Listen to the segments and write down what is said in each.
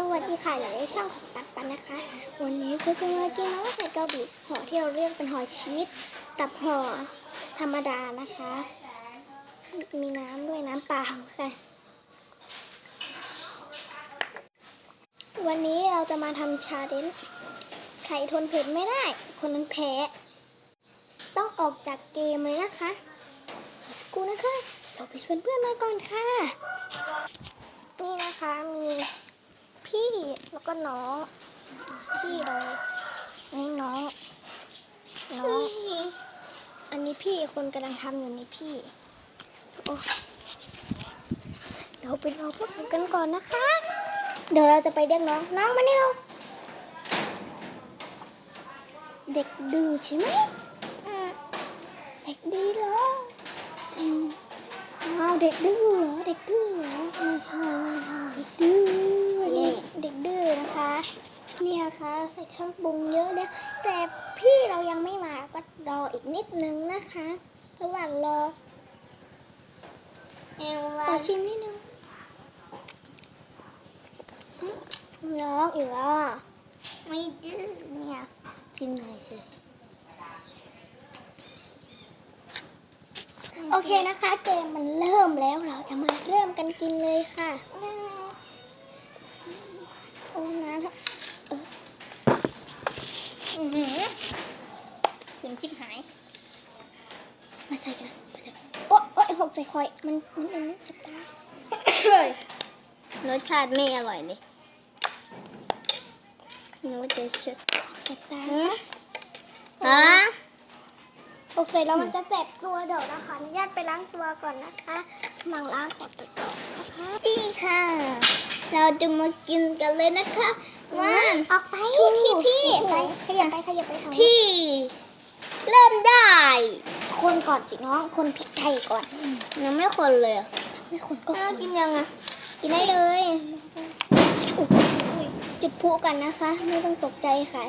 สวัสดีค่ะอยู่ในช่องของปันปันนะคะ วันนี้คือจะมากินน้ำใส่เกาหลีห่อที่เราเรียกเป็นห่อชีสกับห่อธรรมดานะคะ มีน้ำด้วยน้ำเปล่าค่ะ วันนี้เราจะมาทำชาเลนจ์ใครทนเผ็ดไม่ได้ คนนั้นแพ้ ต้องออกจากเกมเลยนะคะสกูนะคะ เราไปชวนเพื่อนมาก่อนค่ะ นี่นะคะมี พี่แล้วก็น้อง พี่เลยนี่น้องน้องอันนี้พี่คนกำลังทำอยู่นี่พี่โอ้เดี๋ยวไปรอพวกเขากันก่อนนะคะ เดี๋ยวเราจะไปเรียกน้องน้องมานี่เราเด็กดื้อใช่ไหมเด็กดื้อเหรออ้าวเด็กดื้อเหรอเด็กดื้อเหรอม่ใช่ไม่ใช่เด็กดื้อ เด็กดื้อนะคะ เนี่ยค่ะใส่เครื่องปรุงเยอะแล้ว แต่พี่เรายังไม่มาก็รออีกนิดนึงนะคะ ระหว่างรอขอชิมนิดนึงน้องอีกแล้วอะไม่ดื้อเนี่ยชิมหน่อยสิโอเคนะคะ เกมมันเริ่มแล้วเราจะมาเริ่มกันกินเลยค่ะโอ้น้ำ อือหือถึงชิบหาย มาใส่กันมาใส่กันโอ๊ะโอ๊ยหกใส่คอย มันมันเป็นนักสตาร์รสชาติไม่อร่อยเลยนึกว่าจะเชื่อหกใส่ตาฮะหกใส่แล้วมันจะแสบตัวเดี๋ยวนะคะอนุญาตไปล้างตัวก่อนนะคะมังล้างขอตัวก่อนนะคะดีค่ะ เราจะมากินกันเลยนะคะ วันออกไปที่พี่ไปขยับไปขยับไปทางที่ เริ่มได้ คนก่อนสิน้องคนพริกไทยก่อนยังไม่คนเลยอะไม่คนก็กินยังอะกินได้เลยอุ๊ยอุ๊ยจุดพลุกันนะคะ ไม่ต้องตกใจค่ะ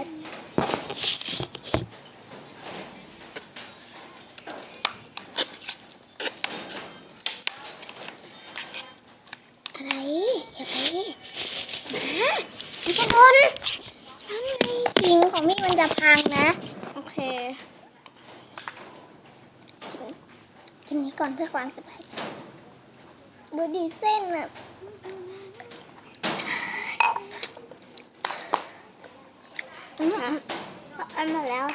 อะไรอย่าไป มามันจะโดนทำไมหิงของพี่มันจะพังนะ โอเค กินกินนี้ก่อนเพื่อความสบายใจ ดูดีเส้นอะอืมอันหมดแล้ว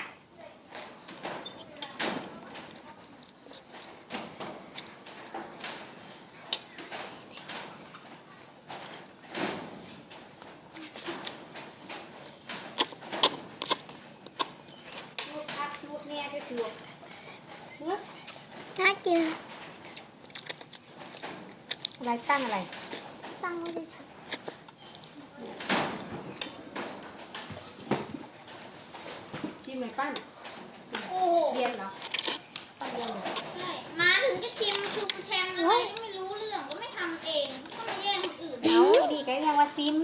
กินอะไรตั้งอะไร ตั้งไว้ดิฉันชิมเลยปั้นโอ้เรียนเหรอปั้นเรียนเหรอใช่มาถึงจะชิมชูแชมอะไรก็ไม่รู้เรื่องก็ไม่ทำเองก็มาแย่งคนอื่นเอาดีก็เรียกว่าซิม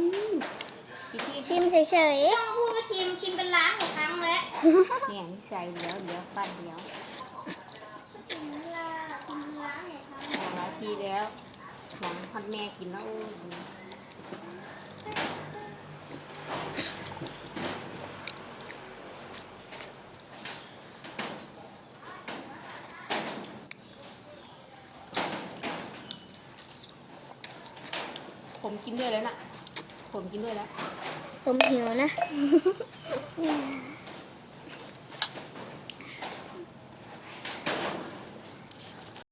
พี่พี่ชิมเฉยต้องมาพูดว่าชิมชิมเป็นล้านกว่าครั้งแล้วเนี่ยนิสัยเดี๋ยวเดี๋ยวปั้นเดี๋ยว ชิมเป็นล้านชิมเป็นล้านกว่าครั้ง บอกหลายทีแล้วหลัง พันแม่กินแล้วผมกินด้วยแล้วน่ะผมกินด้วยแล้ว ผมหิวนะ